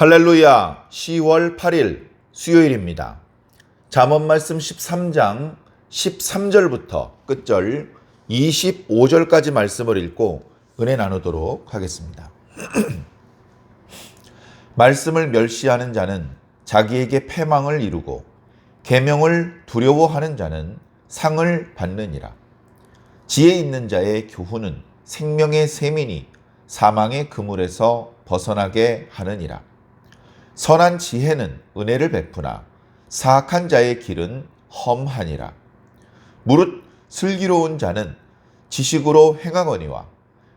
할렐루야 10월 8일 수요일입니다. 잠언 말씀 13장 13절부터 끝절 25절까지 말씀을 읽고 은혜 나누도록 하겠습니다. 말씀을 멸시하는 자는 자기에게 패망을 이루고 계명을 두려워하는 자는 상을 받느니라. 지혜 있는 자의 교훈은 생명의 세민이 사망의 그물에서 벗어나게 하느니라. 선한 지혜는 은혜를 베푸나 사악한 자의 길은 험하니라. 무릇 슬기로운 자는 지식으로 행하거니와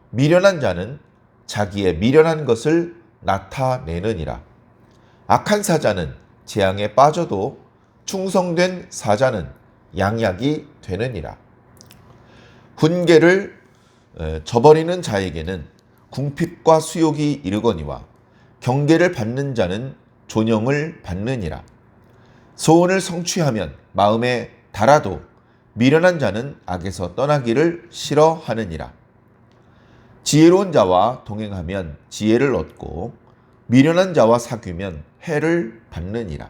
미련한 자는 자기의 미련한 것을 나타내느니라. 악한 사자는 재앙에 빠져도 충성된 사자는 양약이 되느니라. 훈계를 저버리는 자에게는 궁핍과 수욕이 이르거니와 경계를 받는 자는 존영을 받느니라. 소원을 성취하면 마음에 달아도 미련한 자는 악에서 떠나기를 싫어하느니라. 지혜로운 자와 동행하면 지혜를 얻고 미련한 자와 사귀면 해를 받느니라.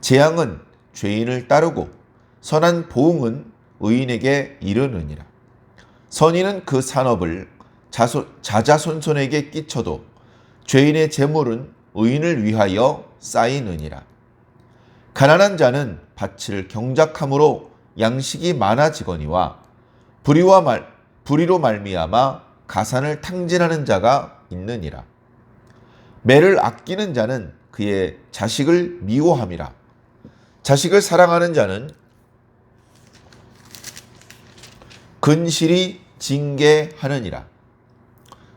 재앙은 죄인을 따르고 선한 보응은 의인에게 이르느니라. 선인은 그 산업을 자자손손에게 끼쳐도 죄인의 재물은 의인을 위하여 쌓이느니라. 가난한 자는 밭을 경작함으로 양식이 많아지거니와 불의와 말 불의로 말미암아 가산을 탕진하는 자가 있느니라. 매를 아끼는 자는 그의 자식을 미워함이라. 자식을 사랑하는 자는 근실이 징계하느니라.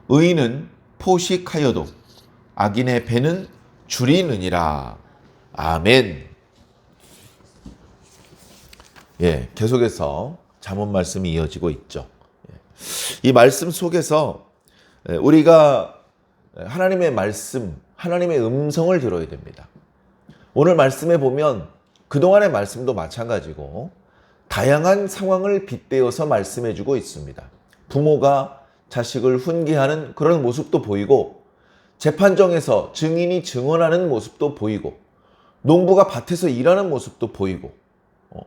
의인은 포식하여도 악인의 배는 줄이느니라. 아멘. 예, 계속해서 잠언 말씀이 이어지고 있죠. 예. 이 말씀 속에서 예, 우리가 하나님의 말씀, 하나님의 음성을 들어야 됩니다. 오늘 말씀에 보면 그동안의 말씀도 마찬가지고 다양한 상황을 빗대어서 말씀해 주고 있습니다. 부모가 자식을 훈계하는 그런 모습도 보이고 재판정에서 증인이 증언하는 모습도 보이고 농부가 밭에서 일하는 모습도 보이고 어,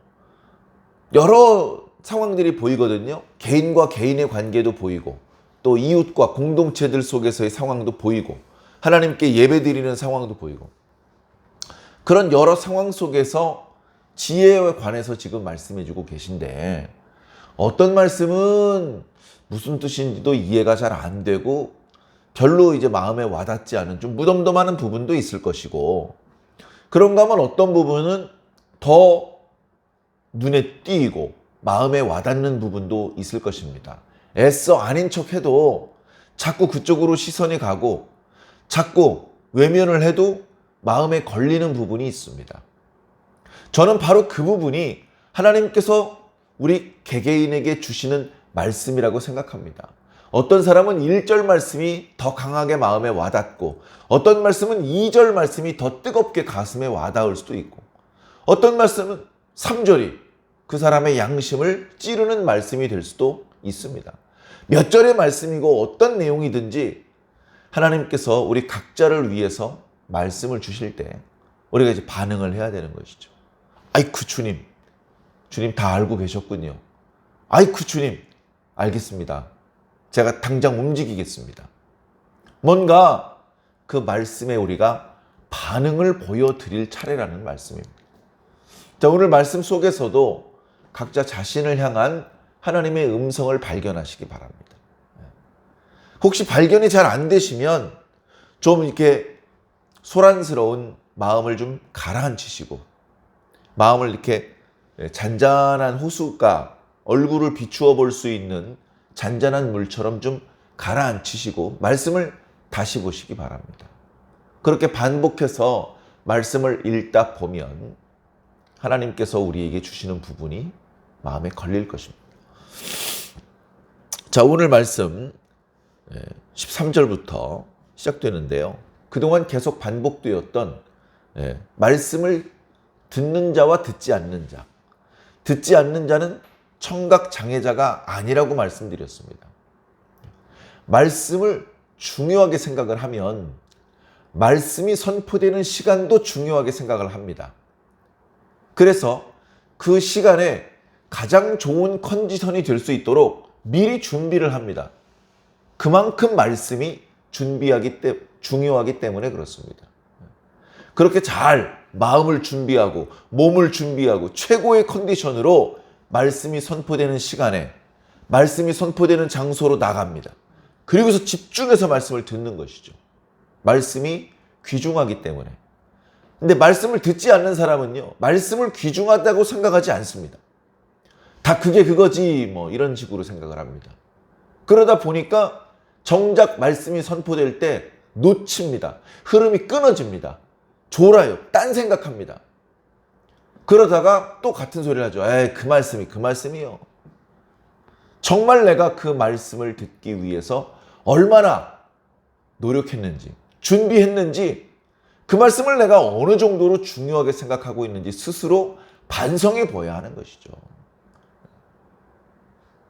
여러 상황들이 보이거든요. 개인과 개인의 관계도 보이고 또 이웃과 공동체들 속에서의 상황도 보이고 하나님께 예배드리는 상황도 보이고 그런 여러 상황 속에서 지혜에 관해서 지금 말씀해주고 계신데 어떤 말씀은 무슨 뜻인지도 이해가 잘 안 되고 별로 이제 마음에 와닿지 않은 좀 무덤덤하는 부분도 있을 것이고 그런가 하면 어떤 부분은 더 눈에 띄고 마음에 와닿는 부분도 있을 것입니다. 애써 아닌 척 해도 자꾸 그쪽으로 시선이 가고 자꾸 외면을 해도 마음에 걸리는 부분이 있습니다. 저는 바로 그 부분이 하나님께서 우리 개개인에게 주시는 말씀이라고 생각합니다. 어떤 사람은 1절 말씀이 더 강하게 마음에 와닿고 어떤 말씀은 2절 말씀이 더 뜨겁게 가슴에 와닿을 수도 있고 어떤 말씀은 3절이 그 사람의 양심을 찌르는 말씀이 될 수도 있습니다. 몇 절의 말씀이고 어떤 내용이든지 하나님께서 우리 각자를 위해서 말씀을 주실 때 우리가 이제 반응을 해야 되는 것이죠. 아이쿠 주님, 주님 다 알고 계셨군요. 아이쿠 주님, 알겠습니다. 제가 당장 움직이겠습니다. 뭔가 그 말씀에 우리가 반응을 보여드릴 차례라는 말씀입니다. 자, 오늘 말씀 속에서도 각자 자신을 향한 하나님의 음성을 발견하시기 바랍니다. 혹시 발견이 잘 안 되시면 좀 이렇게 소란스러운 마음을 좀 가라앉히시고 마음을 이렇게 잔잔한 호수가 얼굴을 비추어 볼 수 있는 잔잔한 물처럼 좀 가라앉히시고 말씀을 다시 보시기 바랍니다. 그렇게 반복해서 말씀을 읽다 보면 하나님께서 우리에게 주시는 부분이 마음에 걸릴 것입니다. 자, 오늘 말씀 13절부터 시작되는데요. 그동안 계속 반복되었던 예, 말씀을 듣는 자와 듣지 않는 자. 듣지 않는 자는 청각 장애자가 아니라고 말씀드렸습니다. 말씀을 중요하게 생각을 하면 말씀이 선포되는 시간도 중요하게 생각을 합니다. 그래서 그 시간에 가장 좋은 컨디션이 될 수 있도록 미리 준비를 합니다. 그만큼 말씀이 준비하기 때 중요하기 때문에 그렇습니다. 그렇게 잘 마음을 준비하고 몸을 준비하고 최고의 컨디션으로 말씀이 선포되는 시간에 말씀이 선포되는 장소로 나갑니다. 그리고서 집중해서 말씀을 듣는 것이죠. 말씀이 귀중하기 때문에. 근데 말씀을 듣지 않는 사람은요, 말씀을 귀중하다고 생각하지 않습니다. 다 그게 그거지, 뭐, 이런 식으로 생각을 합니다. 그러다 보니까 정작 말씀이 선포될 때 놓칩니다. 흐름이 끊어집니다. 졸아요. 딴 생각합니다. 그러다가 또 같은 소리를 하죠. 에이, 그 말씀이 그 말씀이요. 정말 내가 그 말씀을 듣기 위해서 얼마나 노력했는지, 준비했는지, 그 말씀을 내가 어느 정도로 중요하게 생각하고 있는지 스스로 반성해 보아야 하는 것이죠.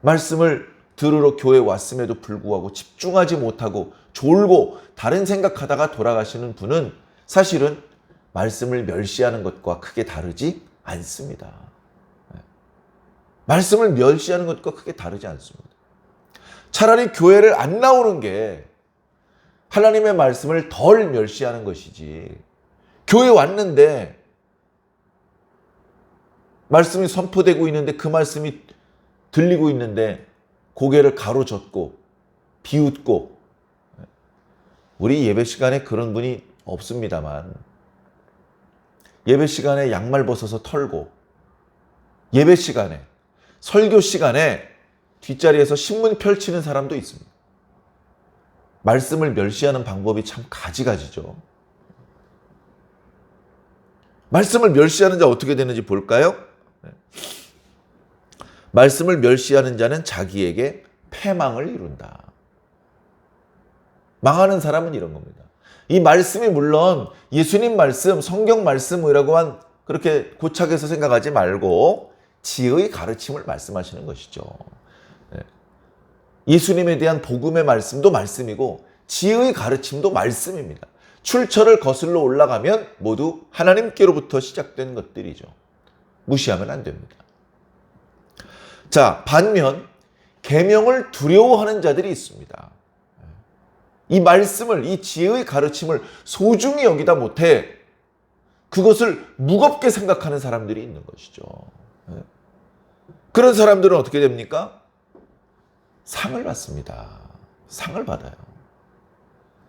말씀을 들으러 교회 왔음에도 불구하고 집중하지 못하고 졸고 다른 생각하다가 돌아가시는 분은 사실은 말씀을 멸시하는 것과 크게 다르지 않습니다. 네. 말씀을 멸시하는 것과 크게 다르지 않습니다. 차라리 교회를 안 나오는 게 하나님의 말씀을 덜 멸시하는 것이지. 교회 왔는데 말씀이 선포되고 있는데 그 말씀이 들리고 있는데 고개를 가로젓고 비웃고 우리 예배 시간에 그런 분이 없습니다만 예배 시간에 양말 벗어서 털고 예배 시간에 설교 시간에 뒷자리에서 신문 펼치는 사람도 있습니다. 말씀을 멸시하는 방법이 참 가지가지죠. 말씀을 멸시하는 자 어떻게 되는지 볼까요? 네. 말씀을 멸시하는 자는 자기에게 패망을 이룬다. 망하는 사람은 이런 겁니다. 이 말씀이 물론 예수님 말씀, 성경 말씀이라고만 그렇게 고착해서 생각하지 말고 지의 가르침을 말씀하시는 것이죠. 네. 예수님에 대한 복음의 말씀도 말씀이고 지의 가르침도 말씀입니다. 출처를 거슬러 올라가면 모두 하나님께로부터 시작된 것들이죠. 무시하면 안 됩니다. 자, 반면 계명을 두려워하는 자들이 있습니다. 이 말씀을 이 지혜의 가르침을 소중히 여기다 못해 그것을 무겁게 생각하는 사람들이 있는 것이죠. 그런 사람들은 어떻게 됩니까? 상을 받습니다. 상을 받아요.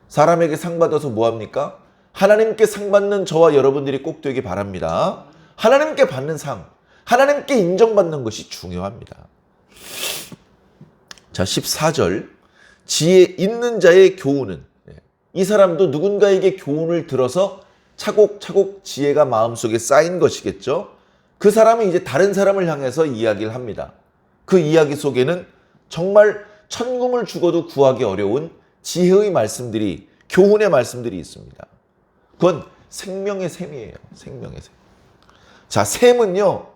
사람에게 상 받아서 뭐 합니까? 하나님께 상 받는 저와 여러분들이 꼭 되기 바랍니다. 하나님께 받는 상, 하나님께 인정받는 것이 중요합니다. 자, 14절. 지혜 있는 자의 교훈은 예, 이 사람도 누군가에게 교훈을 들어서 차곡차곡 지혜가 마음속에 쌓인 것이겠죠. 그 사람이 이제 다른 사람을 향해서 이야기를 합니다. 그 이야기 속에는 정말 천금을 죽어도 구하기 어려운 지혜의 말씀들이 교훈의 말씀들이 있습니다. 그건 생명의 샘이에요. 생명의 샘. 자, 샘은요.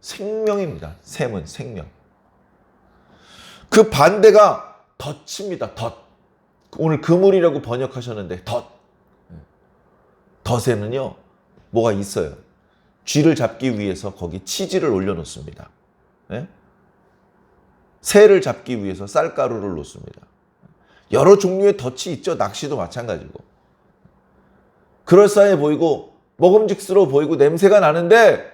생명입니다. 샘은 생명. 그 반대가 덫입니다. 덫. 오늘 그물이라고 번역하셨는데 덫. 덫에는요. 뭐가 있어요. 쥐를 잡기 위해서 거기 치즈를 올려놓습니다. 네? 새를 잡기 위해서 쌀가루를 놓습니다. 여러 종류의 덫이 있죠. 낚시도 마찬가지고. 그럴싸해 보이고 먹음직스러워 보이고 냄새가 나는데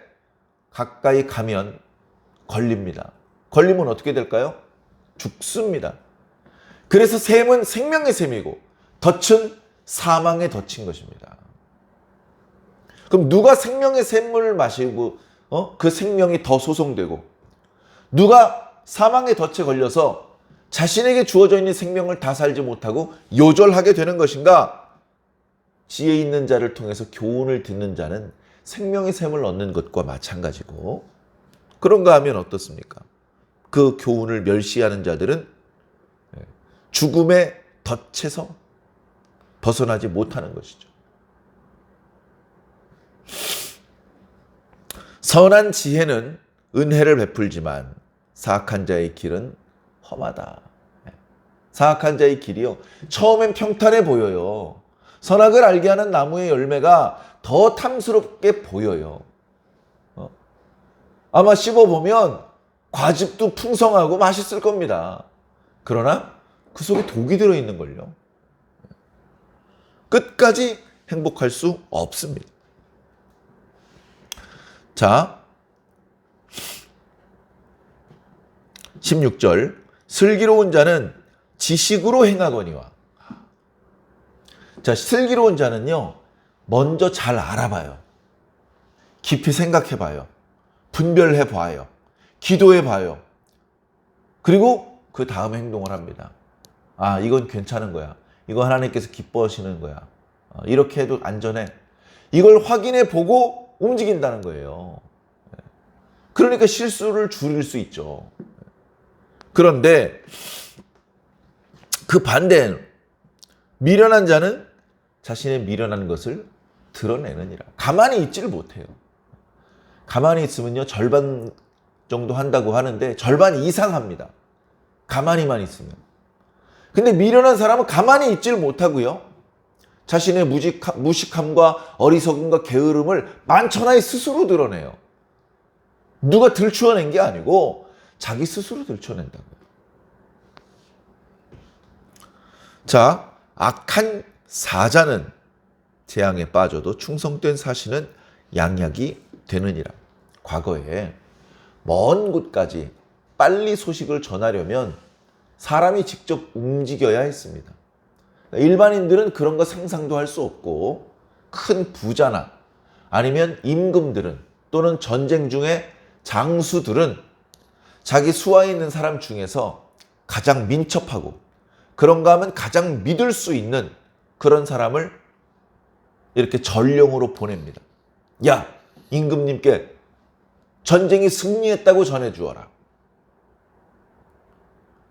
가까이 가면 걸립니다. 걸리면 어떻게 될까요? 죽습니다. 그래서 샘은 생명의 샘이고 덫은 사망의 덫인 것입니다. 그럼 누가 생명의 샘물을 마시고 어? 그 생명이 더 소송되고 누가 사망의 덫에 걸려서 자신에게 주어져 있는 생명을 다 살지 못하고 요절하게 되는 것인가? 지혜 있는 자를 통해서 교훈을 듣는 자는 생명의 샘을 얻는 것과 마찬가지고 그런가 하면 어떻습니까? 그 교훈을 멸시하는 자들은 죽음의 덫에서 벗어나지 못하는 것이죠. 선한 지혜는 은혜를 베풀지만 사악한 자의 길은 험하다. 사악한 자의 길이요. 처음엔 평탄해 보여요. 선악을 알게 하는 나무의 열매가 더 탐스럽게 보여요. 어? 아마 씹어보면 과즙도 풍성하고 맛있을 겁니다. 그러나 그 속에 독이 들어있는 걸요. 끝까지 행복할 수 없습니다. 자, 16절. 슬기로운 자는 지식으로 행하거니와. 자, 슬기로운 자는요, 먼저 잘 알아봐요. 깊이 생각해 봐요. 분별해 봐요. 기도해 봐요. 그리고 그 다음 행동을 합니다. 아, 이건 괜찮은 거야. 이거 하나님께서 기뻐하시는 거야. 어, 이렇게 해도 안전해. 이걸 확인해 보고 움직인다는 거예요. 그러니까 실수를 줄일 수 있죠. 그런데 그 반대는 미련한 자는 자신의 미련한 것을 드러내느니라. 가만히 있지를 못해요. 가만히 있으면요, 절반 정도 한다고 하는데 절반 이상 합니다. 가만히만 있으면. 근데 미련한 사람은 가만히 있지를 못하고요. 자신의 무직함, 무식함과 어리석음과 게으름을 만천하에 스스로 드러내요. 누가 들추어낸 게 아니고 자기 스스로 들춰낸다고요. 자, 악한 사자는 재앙에 빠져도 충성된 사신은 양약이 되느니라. 과거에 먼 곳까지 빨리 소식을 전하려면 사람이 직접 움직여야 했습니다. 일반인들은 그런 거 상상도 할 수 없고 큰 부자나 아니면 임금들은 또는 전쟁 중에 장수들은 자기 수하에 있는 사람 중에서 가장 민첩하고 그런가 하면 가장 믿을 수 있는 그런 사람을 이렇게 전령으로 보냅니다. 야, 임금님께 전쟁이 승리했다고 전해주어라.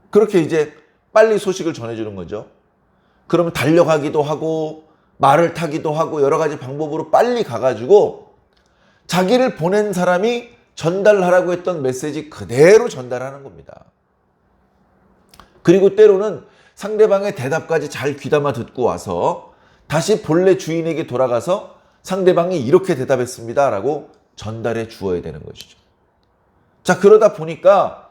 그렇게 이제 빨리 소식을 전해주는 거죠. 그러면 달려가기도 하고 말을 타기도 하고 여러 가지 방법으로 빨리 가가지고 자기를 보낸 사람이 전달하라고 했던 메시지 그대로 전달하는 겁니다. 그리고 때로는 상대방의 대답까지 잘 귀담아 듣고 와서 다시 본래 주인에게 돌아가서 상대방이 이렇게 대답했습니다. 라고 전달해 주어야 되는 것이죠. 자, 그러다 보니까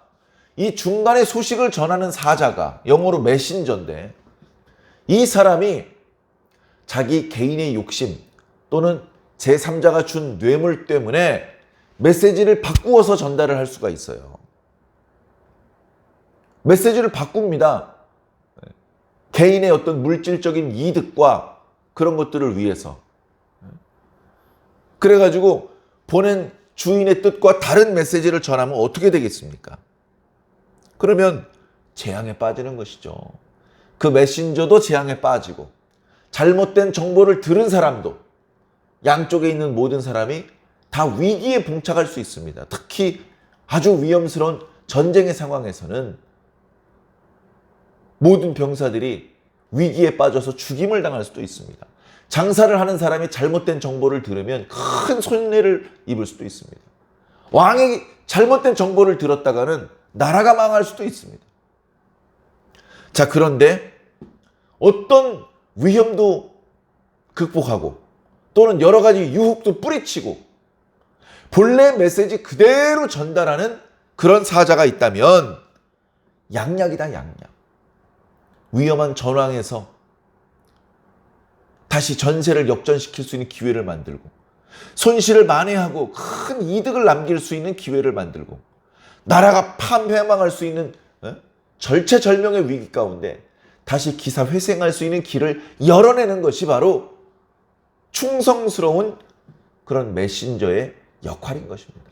이 중간에 소식을 전하는 사자가 영어로 메신저인데 이 사람이 자기 개인의 욕심 또는 제3자가 준 뇌물 때문에 메시지를 바꾸어서 전달을 할 수가 있어요. 메시지를 바꿉니다. 개인의 어떤 물질적인 이득과 그런 것들을 위해서. 그래가지고 보낸 주인의 뜻과 다른 메시지를 전하면 어떻게 되겠습니까? 그러면 재앙에 빠지는 것이죠. 그 메신저도 재앙에 빠지고 잘못된 정보를 들은 사람도 양쪽에 있는 모든 사람이 다 위기에 봉착할 수 있습니다. 특히 아주 위험스러운 전쟁의 상황에서는 모든 병사들이 위기에 빠져서 죽임을 당할 수도 있습니다. 장사를 하는 사람이 잘못된 정보를 들으면 큰 손해를 입을 수도 있습니다. 왕이 잘못된 정보를 들었다가는 나라가 망할 수도 있습니다. 자, 그런데 어떤 위험도 극복하고 또는 여러 가지 유혹도 뿌리치고 본래 메시지 그대로 전달하는 그런 사자가 있다면 양약이다, 양약. 위험한 전황에서 다시 전세를 역전시킬 수 있는 기회를 만들고 손실을 만회하고 큰 이득을 남길 수 있는 기회를 만들고 나라가 파멸망할 수 있는 어? 절체절명의 위기 가운데 다시 기사 회생할 수 있는 길을 열어내는 것이 바로 충성스러운 그런 메신저의 역할인 것입니다.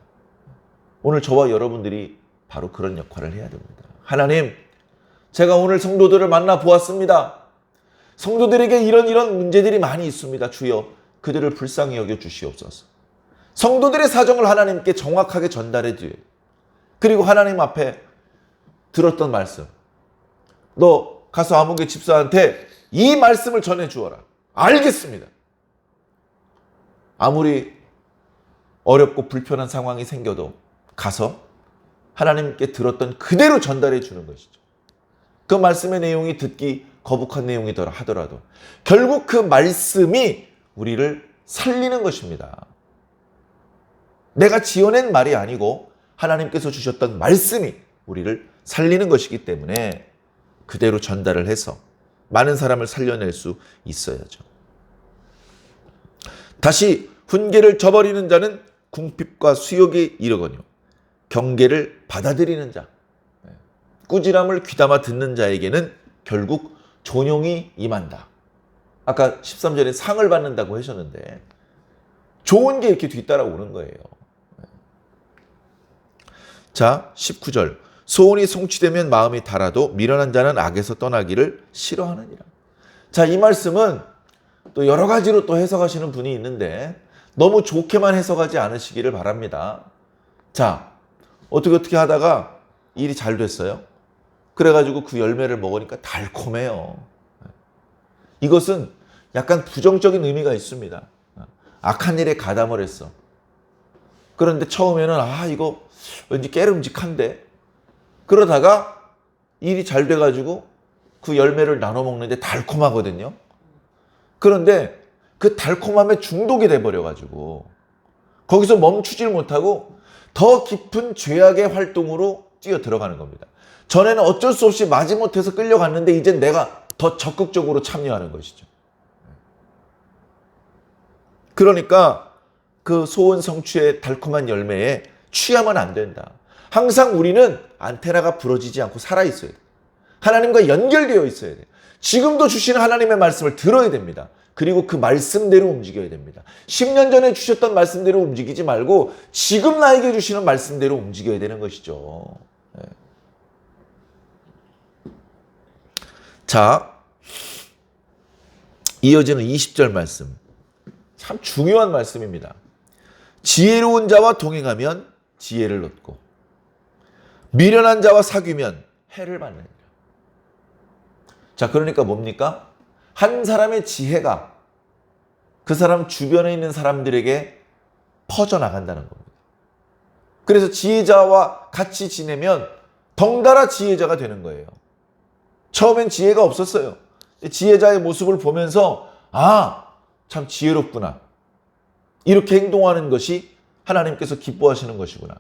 오늘 저와 여러분들이 바로 그런 역할을 해야 됩니다. 하나님, 제가 오늘 성도들을 만나 보았습니다. 성도들에게 이런 이런 문제들이 많이 있습니다. 주여, 그들을 불쌍히 여겨 주시옵소서. 성도들의 사정을 하나님께 정확하게 전달해 드려요. 그리고 하나님 앞에 들었던 말씀. 너 가서 아무개 집사한테 이 말씀을 전해 주어라. 알겠습니다. 아무리 어렵고 불편한 상황이 생겨도 가서 하나님께 들었던 그대로 전달해 주는 것이죠. 그 말씀의 내용이 듣기 거북한 내용이더라 하더라도 결국 그 말씀이 우리를 살리는 것입니다. 내가 지어낸 말이 아니고 하나님께서 주셨던 말씀이 우리를 살리는 것이기 때문에 그대로 전달을 해서 많은 사람을 살려낼 수 있어야죠. 다시 훈계를 저버리는 자는 궁핍과 수욕이 이르거니와 경계를 받아들이는 자, 네. 꾸지람을 귀담아 듣는 자에게는 결국 존용이 임한다. 아까 13절에 상을 받는다고 하셨는데 좋은 게 이렇게 뒤따라오는 거예요. 네. 자, 19절. 소원이 성취되면 마음이 달아도 미련한 자는 악에서 떠나기를 싫어하느니라. 자, 이 말씀은 또 여러 가지로 또 해석하시는 분이 있는데 너무 좋게만 해석하지 않으시기를 바랍니다. 자, 어떻게 어떻게 하다가 일이 잘 됐어요. 그래가지고 그 열매를 먹으니까 달콤해요. 이것은 약간 부정적인 의미가 있습니다. 악한 일에 가담을 했어. 그런데 처음에는 아 이거 왠지 깨름직한데 그러다가 일이 잘 돼가지고 그 열매를 나눠 먹는데 달콤하거든요. 그런데 그 달콤함에 중독이 돼버려가지고 거기서 멈추질 못하고 더 깊은 죄악의 활동으로 뛰어 들어가는 겁니다. 전에는 어쩔 수 없이 마지못해서 끌려갔는데 이제 내가 더 적극적으로 참여하는 것이죠. 그러니까 그 소원 성취의 달콤한 열매에 취하면 안 된다. 항상 우리는 안테나가 부러지지 않고 살아 있어야 돼. 하나님과 연결되어 있어야 돼. 지금도 주시는 하나님의 말씀을 들어야 됩니다. 그리고 그 말씀대로 움직여야 됩니다. 10년 전에 주셨던 말씀대로 움직이지 말고 지금 나에게 주시는 말씀대로 움직여야 되는 것이죠. 네. 자, 이어지는 20절 말씀. 참 중요한 말씀입니다. 지혜로운 자와 동행하면 지혜를 얻고 미련한 자와 사귀면 해를 받느니라. 자, 그러니까 뭡니까? 한 사람의 지혜가 그 사람 주변에 있는 사람들에게 퍼져나간다는 겁니다. 그래서 지혜자와 같이 지내면 덩달아 지혜자가 되는 거예요. 처음엔 지혜가 없었어요. 지혜자의 모습을 보면서, 아, 참 지혜롭구나. 이렇게 행동하는 것이 하나님께서 기뻐하시는 것이구나.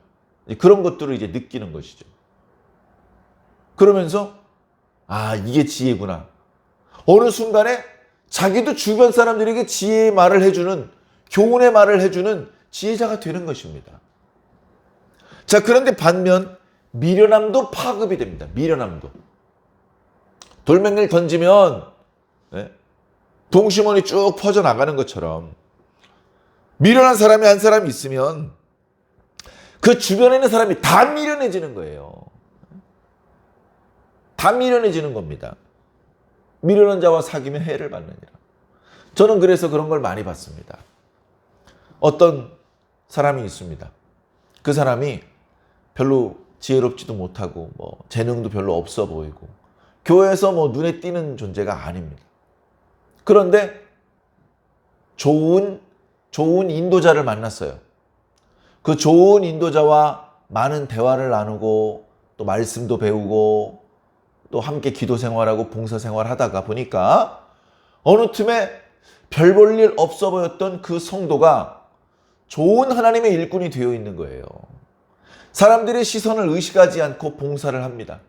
그런 것들을 이제 느끼는 것이죠. 그러면서, 아, 이게 지혜구나. 어느 순간에 자기도 주변 사람들에게 지혜의 말을 해주는, 교훈의 말을 해주는 지혜자가 되는 것입니다. 자, 그런데 반면, 미련함도 파급이 됩니다. 미련함도. 돌멩이를 던지면, 네? 동심원이 쭉 퍼져 나가는 것처럼, 미련한 사람이 한 사람이 있으면, 그 주변에 있는 사람이 다 미련해지는 거예요. 다 미련해지는 겁니다. 미련한 자와 사귀면 해를 받느니라. 저는 그래서 그런 걸 많이 봤습니다. 어떤 사람이 있습니다. 그 사람이 별로 지혜롭지도 못하고 뭐 재능도 별로 없어 보이고 교회에서 뭐 눈에 띄는 존재가 아닙니다. 그런데 좋은 좋은 인도자를 만났어요. 그 좋은 인도자와 많은 대화를 나누고 또 말씀도 배우고 또 함께 기도 생활하고 봉사 생활 하다가 보니까 어느 틈에 별 볼 일 없어 보였던 그 성도가 좋은 하나님의 일꾼이 되어 있는 거예요. 사람들의 시선을 의식하지 않고 봉사를 합니다.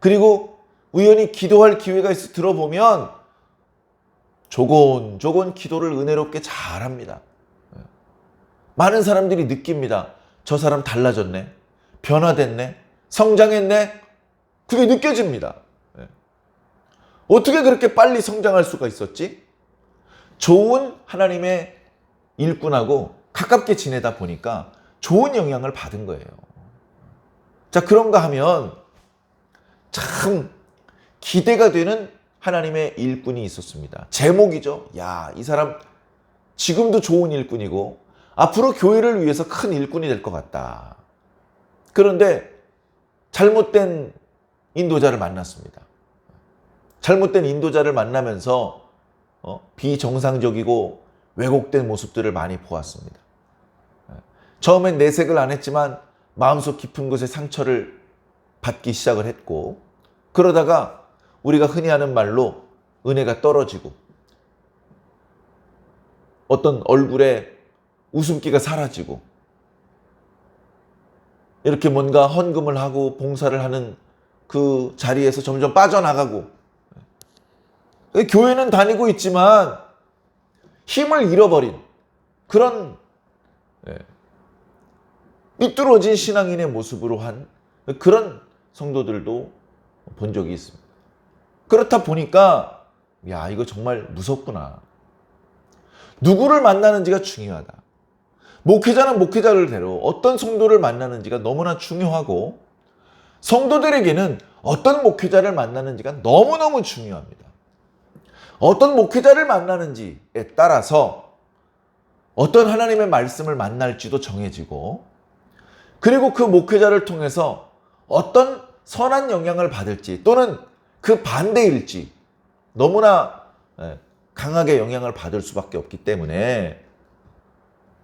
그리고 우연히 기도할 기회가 있어 들어보면 조곤조곤 기도를 은혜롭게 잘 합니다. 많은 사람들이 느낍니다. 저 사람 달라졌네. 변화됐네. 성장했네. 그게 느껴집니다. 네. 어떻게 그렇게 빨리 성장할 수가 있었지? 좋은 하나님의 일꾼하고 가깝게 지내다 보니까 좋은 영향을 받은 거예요. 자, 그런가 하면 참 기대가 되는 하나님의 일꾼이 있었습니다. 제목이죠. 야, 이 사람 지금도 좋은 일꾼이고 앞으로 교회를 위해서 큰 일꾼이 될 것 같다. 그런데 잘못된 인도자를 만났습니다. 잘못된 인도자를 만나면서 어, 비정상적이고 왜곡된 모습들을 많이 보았습니다. 처음엔 내색을 안 했지만 마음속 깊은 곳에 상처를 받기 시작을 했고 그러다가 우리가 흔히 하는 말로 은혜가 떨어지고 어떤 얼굴에 웃음기가 사라지고 이렇게 뭔가 헌금을 하고 봉사를 하는 그 자리에서 점점 빠져나가고 교회는 다니고 있지만 힘을 잃어버린 그런 예, 삐뚤어진 신앙인의 모습으로 한 그런 성도들도 본 적이 있습니다. 그렇다 보니까 야 이거 정말 무섭구나. 누구를 만나는지가 중요하다. 목회자는 목회자를 대로 어떤 성도를 만나는지가 너무나 중요하고 성도들에게는 어떤 목회자를 만나는지가 너무너무 중요합니다. 어떤 목회자를 만나는지에 따라서 어떤 하나님의 말씀을 만날지도 정해지고 그리고 그 목회자를 통해서 어떤 선한 영향을 받을지 또는 그 반대일지 너무나 예, 강하게 영향을 받을 수밖에 없기 때문에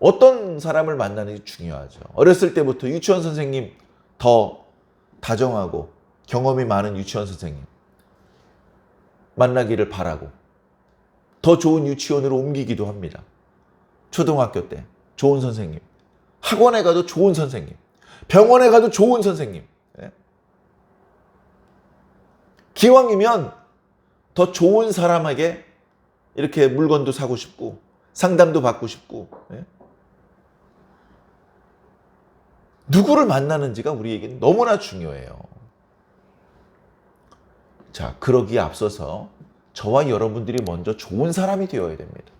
어떤 사람을 만나는지 중요하죠. 어렸을 때부터 유치원 선생님 더 다정하고 경험이 많은 유치원 선생님 만나기를 바라고 더 좋은 유치원으로 옮기기도 합니다. 초등학교 때 좋은 선생님, 학원에 가도 좋은 선생님, 병원에 가도 좋은 선생님. 예? 기왕이면 더 좋은 사람에게 이렇게 물건도 사고 싶고 상담도 받고 싶고 예? 누구를 만나는지가 우리에게는 너무나 중요해요. 자, 그러기에 앞서서 저와 여러분들이 먼저 좋은 사람이 되어야 됩니다.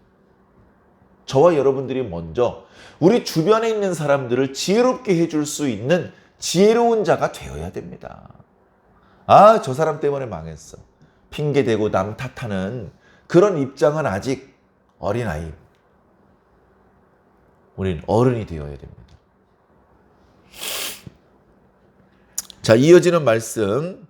저와 여러분들이 먼저 우리 주변에 있는 사람들을 지혜롭게 해줄 수 있는 지혜로운 자가 되어야 됩니다. 아, 저 사람 때문에 망했어. 핑계대고 남 탓하는 그런 입장은 아직 어린아이. 우린 어른이 되어야 됩니다. 자, 이어지는 말씀.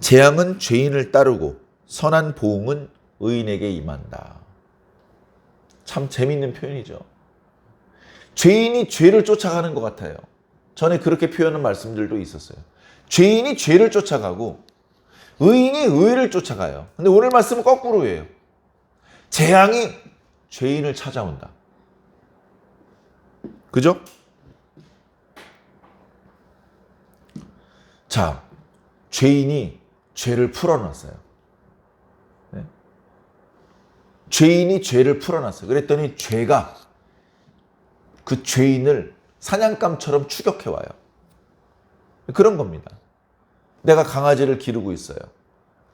재앙은 죄인을 따르고 선한 보응은 의인에게 임한다. 참 재밌는 표현이죠. 죄인이 죄를 쫓아가는 것 같아요. 전에 그렇게 표현한 말씀들도 있었어요. 죄인이 죄를 쫓아가고 의인이 의를 쫓아가요. 근데 오늘 말씀은 거꾸로예요. 재앙이 죄인을 찾아온다. 그죠? 자, 죄인이 죄를 풀어놨어요. 네? 죄인이 죄를 풀어놨어요. 그랬더니 죄가 그 죄인을 사냥감처럼 추격해와요. 그런 겁니다. 내가 강아지를 기르고 있어요.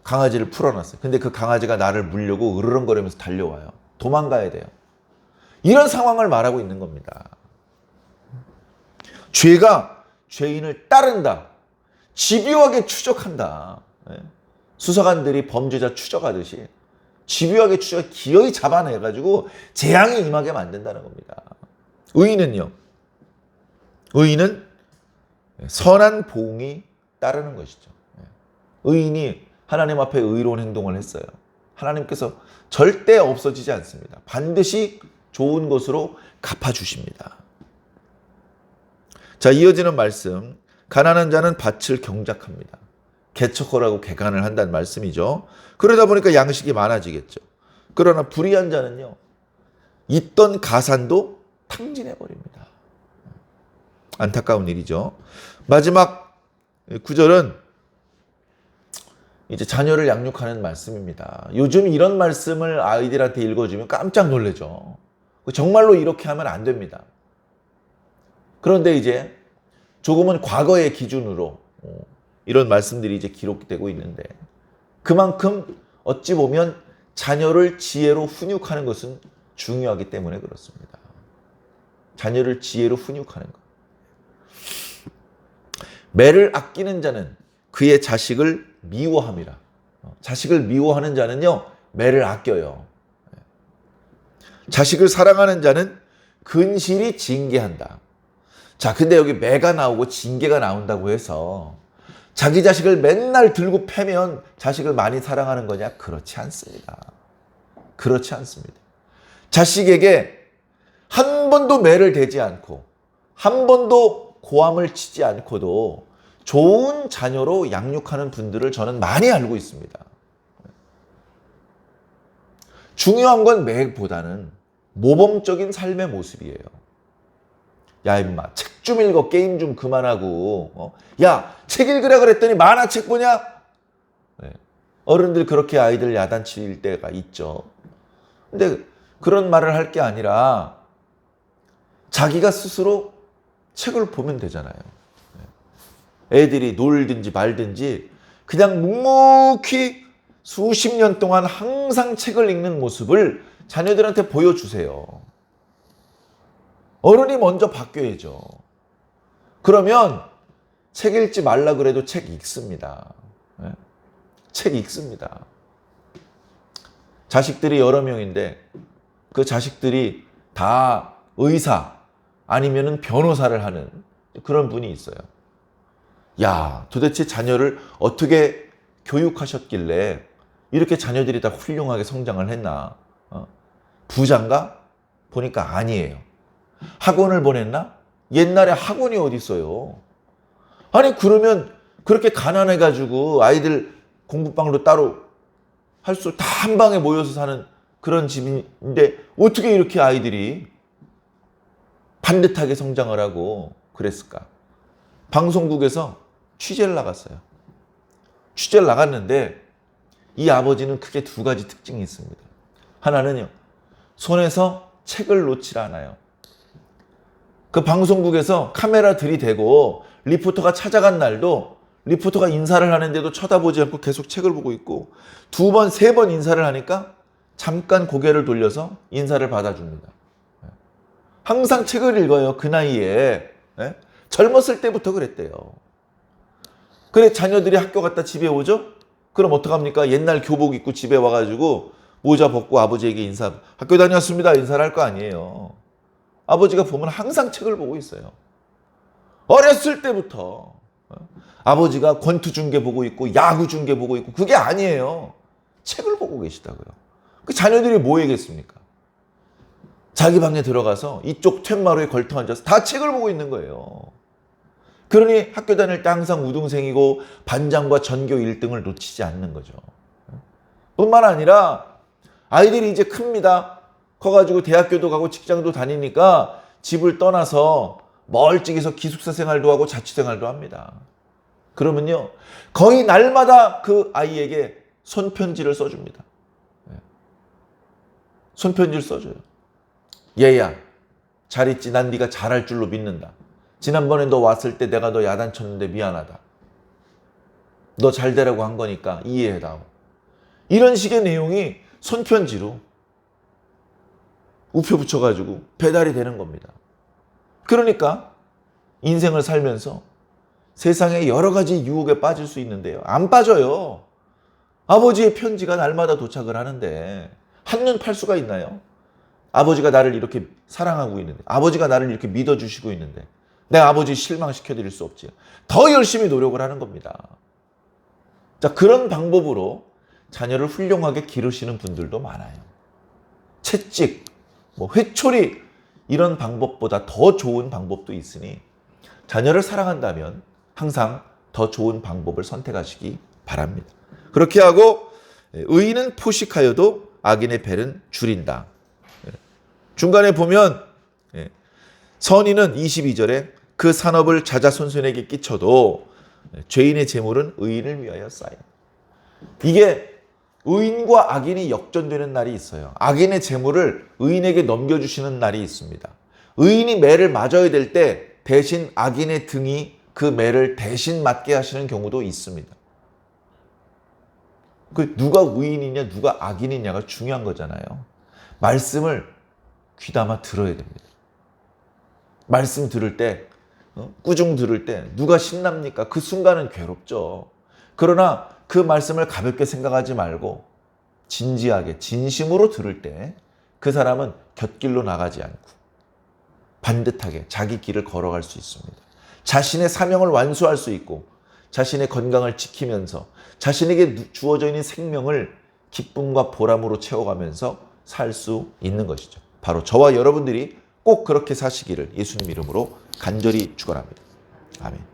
강아지를 풀어놨어요. 근데 그 강아지가 나를 물려고 으르렁거리면서 달려와요. 도망가야 돼요. 이런 상황을 말하고 있는 겁니다. 죄가 죄인을 따른다. 집요하게 추적한다. 예? 수사관들이 범죄자 추적하듯이 집요하게 추적, 기어이 잡아내가지고 재앙이 임하게 만든다는 겁니다. 의인은요. 의인은 선한 보응이 따르는 것이죠. 예. 의인이 하나님 앞에 의로운 행동을 했어요. 하나님께서 절대 없어지지 않습니다. 반드시 좋은 것으로 갚아주십니다. 자, 이어지는 말씀. 가난한 자는 밭을 경작합니다. 개척하라고 개간을 한다는 말씀이죠. 그러다 보니까 양식이 많아지겠죠. 그러나 불의한 자는요, 있던 가산도 탕진해 버립니다. 안타까운 일이죠. 마지막 구절은 이제 자녀를 양육하는 말씀입니다. 요즘 이런 말씀을 아이들한테 읽어주면 깜짝 놀래죠. 정말로 이렇게 하면 안 됩니다. 그런데 이제 조금은 과거의 기준으로 어, 이런 말씀들이 이제 기록되고 있는데 그만큼 어찌 보면 자녀를 지혜로 훈육하는 것은 중요하기 때문에 그렇습니다. 자녀를 지혜로 훈육하는 것. 매를 아끼는 자는 그의 자식을 미워함이라. 어, 자식을 미워하는 자는요, 매를 아껴요. 자식을 사랑하는 자는 근실이 징계한다. 자, 근데 여기 매가 나오고 징계가 나온다고 해서 자기 자식을 맨날 들고 패면 자식을 많이 사랑하는 거냐? 그렇지 않습니다. 그렇지 않습니다. 자식에게 한 번도 매를 대지 않고 한 번도 고함을 치지 않고도 좋은 자녀로 양육하는 분들을 저는 많이 알고 있습니다. 중요한 건 맥보다는 모범적인 삶의 모습이에요. 야 임마 책 좀 읽어 게임 좀 그만하고 어? 야책 읽으라 그랬더니 만화책 보냐? 네. 어른들 그렇게 아이들 야단칠 때가 있죠. 근데 그런 말을 할 게 아니라 자기가 스스로 책을 보면 되잖아요. 네. 애들이 놀든지 말든지 그냥 묵묵히 수십 년 동안 항상 책을 읽는 모습을 자녀들한테 보여주세요. 어른이 먼저 바뀌어야죠. 그러면 책 읽지 말라 그래도 책 읽습니다. 네? 책 읽습니다. 자식들이 여러 명인데 그 자식들이 다 의사 아니면은 변호사를 하는 그런 분이 있어요. 야, 도대체 자녀를 어떻게 교육하셨길래 이렇게 자녀들이 다 훌륭하게 성장을 했나? 어? 부장가? 보니까 아니에요. 학원을 보냈나? 옛날에 학원이 어디 있어요? 아니 그러면 그렇게 가난해 가지고 아이들 공부방으로 따로 할 수 다 한 방에 모여서 사는 그런 집인데 어떻게 이렇게 아이들이 반듯하게 성장을 하고 그랬을까? 방송국에서 취재를 나갔어요. 취재를 나갔는데 이 아버지는 크게 두 가지 특징이 있습니다. 하나는요, 손에서 책을 놓질 않아요. 그 방송국에서 카메라 들이대고 리포터가 찾아간 날도 리포터가 인사를 하는데도 쳐다보지 않고 계속 책을 보고 있고 두 번, 세 번 인사를 하니까 잠깐 고개를 돌려서 인사를 받아줍니다. 항상 책을 읽어요. 그 나이에. 예? 젊었을 때부터 그랬대요. 그래, 자녀들이 학교 갔다 집에 오죠? 그럼 어떡합니까? 옛날 교복 입고 집에 와가지고 모자 벗고 아버지에게 인사, 학교 다녔습니다. 인사를 할 거 아니에요. 아버지가 보면 항상 책을 보고 있어요. 어렸을 때부터 어? 아버지가 권투 중계 보고 있고 야구 중계 보고 있고 그게 아니에요. 책을 보고 계시다고요. 그 자녀들이 뭐 해겠습니까? 자기 방에 들어가서 이쪽 툇마루에 걸터 앉아서 다 책을 보고 있는 거예요. 그러니 학교 다닐 때 항상 우등생이고 반장과 전교 1등을 놓치지 않는 거죠. 뿐만 아니라 아이들이 이제 큽니다. 커가지고 대학교도 가고 직장도 다니니까 집을 떠나서 멀찍이서 기숙사 생활도 하고 자취 생활도 합니다. 그러면요, 거의 날마다 그 아이에게 손편지를 써줍니다. 네. 손편지를 써줘요. 얘야, 잘 있지? 난 네가 잘할 줄로 믿는다. 지난번에 너 왔을 때 내가 너 야단쳤는데 미안하다. 너 잘 되라고 한 거니까 이해해다오. 이런 식의 내용이 손편지로 우표 붙여가지고 배달이 되는 겁니다. 그러니까 인생을 살면서 세상에 여러 가지 유혹에 빠질 수 있는데요. 안 빠져요. 아버지의 편지가 날마다 도착을 하는데 한눈 팔 수가 있나요? 아버지가 나를 이렇게 사랑하고 있는데, 아버지가 나를 이렇게 믿어주시고 있는데, 내가 아버지 실망시켜 드릴 수 없지. 더 열심히 노력을 하는 겁니다. 자, 그런 방법으로 자녀를 훌륭하게 기르시는 분들도 많아요. 채찍, 뭐 회초리 이런 방법보다 더 좋은 방법도 있으니 자녀를 사랑한다면 항상 더 좋은 방법을 선택하시기 바랍니다. 그렇게 하고 의인은 포식하여도 악인의 배는 줄인다. 중간에 보면 선인은 22절에 그 산업을 자자손손에게 끼쳐도 죄인의 재물은 의인을 위하여 쌓여. 이게 의인과 악인이 역전되는 날이 있어요. 악인의 재물을 의인에게 넘겨주시는 날이 있습니다. 의인이 매를 맞아야 될 때 대신 악인의 등이 그 매를 대신 맞게 하시는 경우도 있습니다. 그 누가 의인이냐 누가 악인이냐가 중요한 거잖아요. 말씀을 귀담아 들어야 됩니다. 말씀 들을 때 어? 꾸중 들을 때 누가 신납니까? 그 순간은 괴롭죠. 그러나 그 말씀을 가볍게 생각하지 말고 진지하게 진심으로 들을 때 그 사람은 곁길로 나가지 않고 반듯하게 자기 길을 걸어갈 수 있습니다. 자신의 사명을 완수할 수 있고 자신의 건강을 지키면서 자신에게 주어져 있는 생명을 기쁨과 보람으로 채워가면서 살 수 있는 것이죠. 바로 저와 여러분들이 꼭 그렇게 사시기를 예수님 이름으로 간절히 축원합니다. 아멘.